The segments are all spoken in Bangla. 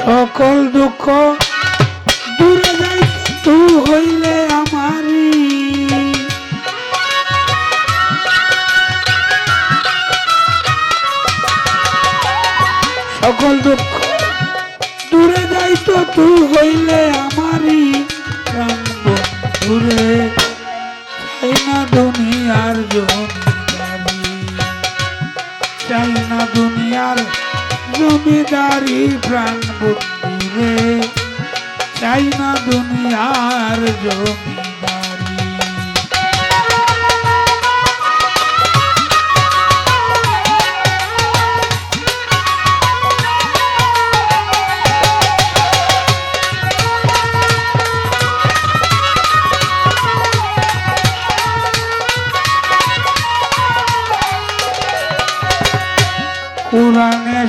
সকল দুঃখ দূরে যাই তুই হইলে আমারি সকল দুঃখ দূরে যাই, তো তুই হইলে আমারি দূরে দুনিয়ার জমিদারি, চাই না দুনিয়ার জমিদারি প্রাণ বন্ধুরে চাই না দুনিয়ার জমিদারি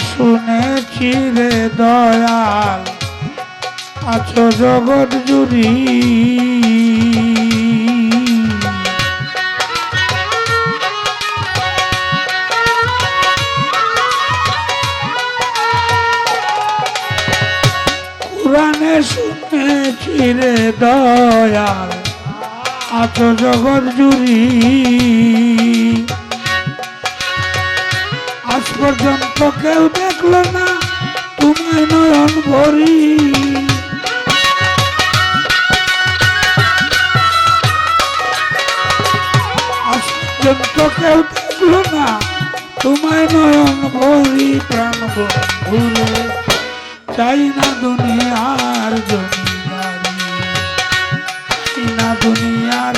শুনেছি রে দয়াল আছো জগৎ জুড়ি। কোরআনে শুনেছি রে দয়াল আছো জগৎ জুড়ি। আজ পর্যন্ত কেউ দেখল না তুমি নয়ন ভরি। কেউ দেখল না, তোমায় নয়ন ভরি প্রাণ বন্ধুরে। চাই না দুনিয়ার জমিদারি না দুনিয়ার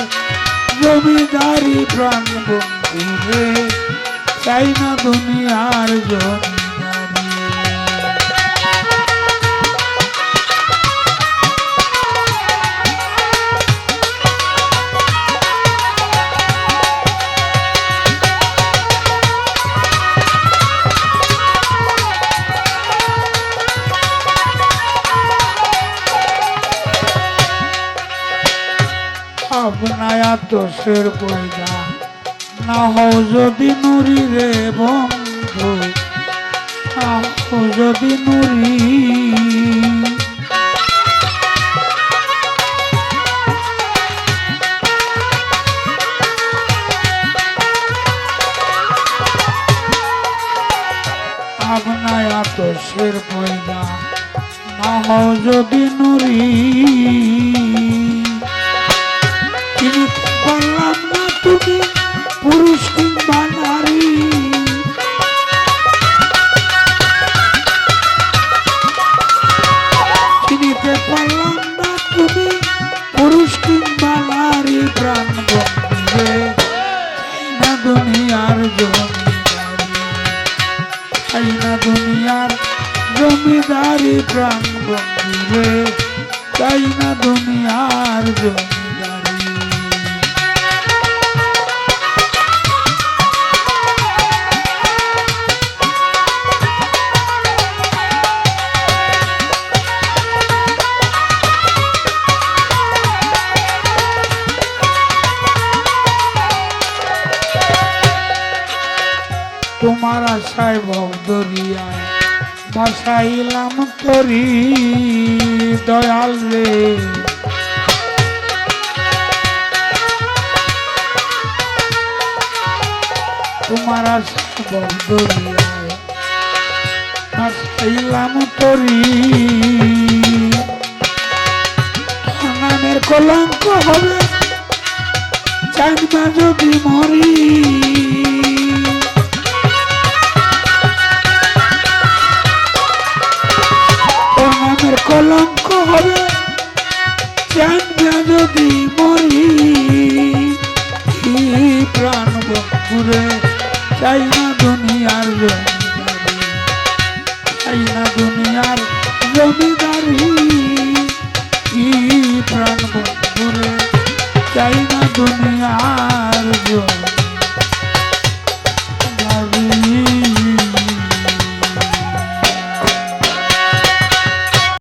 জমিদারি প্রাণ বন্ধুরে। চাই না দুনিয়ার জমিদারি আপনায় দোষের বইদা না যদি নুরি রে বন্ধু না যদি নুরি। আপনায় দোষের বইদা না যদি নুরি। দুনিয়ার জমিদারি চাই না দুনিয়ার জমিদারি প্রাণ বন্ধুরে চাই না দুনিয়ার জমিদারি তোমার আশায় ভবদরিয়ায় বাসাইলাম তরি দয়াল রে। তোমার আশায় ভবদরিয়ায় বাসাইলাম তরি তোর। নামের কলঙ্ক হবে, জানবা যদি মরি। চাই না দুনিয়ার জমিদারি। প্রাণ বন্ধুরে চাই না দুনিয়ার